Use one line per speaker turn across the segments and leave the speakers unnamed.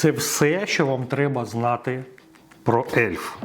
Це все, що вам треба знати про ельф.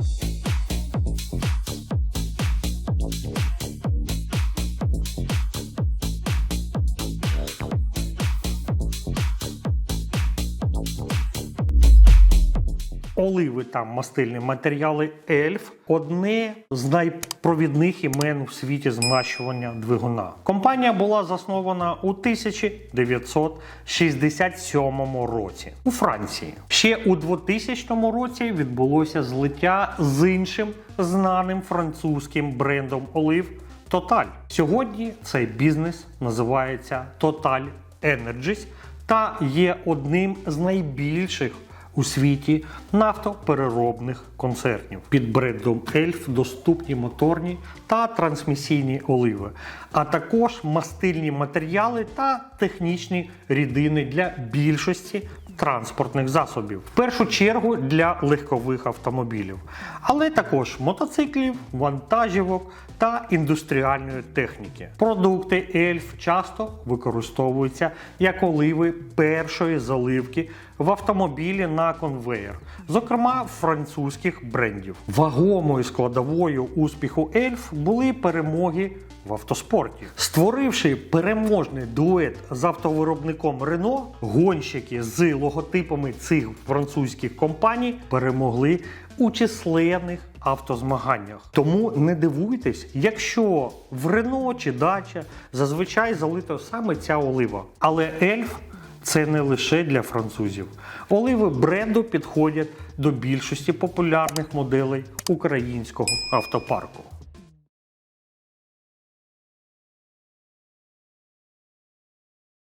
Оливи та мастильні матеріали ельф одне з найпровідних імен у світі змащування двигуна. Компанія була заснована у 1967 році у Франції. Ще у 2000 році відбулося злиття з іншим знаним французьким брендом олив Total. Сьогодні цей бізнес називається Total Energies та є одним з найбільших у світі нафтопереробних концернів. Під брендом Ельф доступні моторні та трансмісійні оливи, а також мастильні матеріали та технічні рідини для більшості транспортних засобів. В першу чергу для легкових автомобілів, але також мотоциклів, вантажівок та індустріальної техніки. Продукти Ельф часто використовуються як оливи першої заливки в автомобілі на конвеєр, зокрема французьких брендів. Вагомою складовою успіху Ельф були перемоги в автоспорті. Створивши переможний дует з автовиробником Рено, гонщики з логотипами цих французьких компаній перемогли у численних автозмаганнях. Тому не дивуйтесь, якщо в Рено чи Дача зазвичай залита саме ця олива. Але ельф це не лише для французів. Оливи бренду підходять до більшості популярних моделей українського автопарку.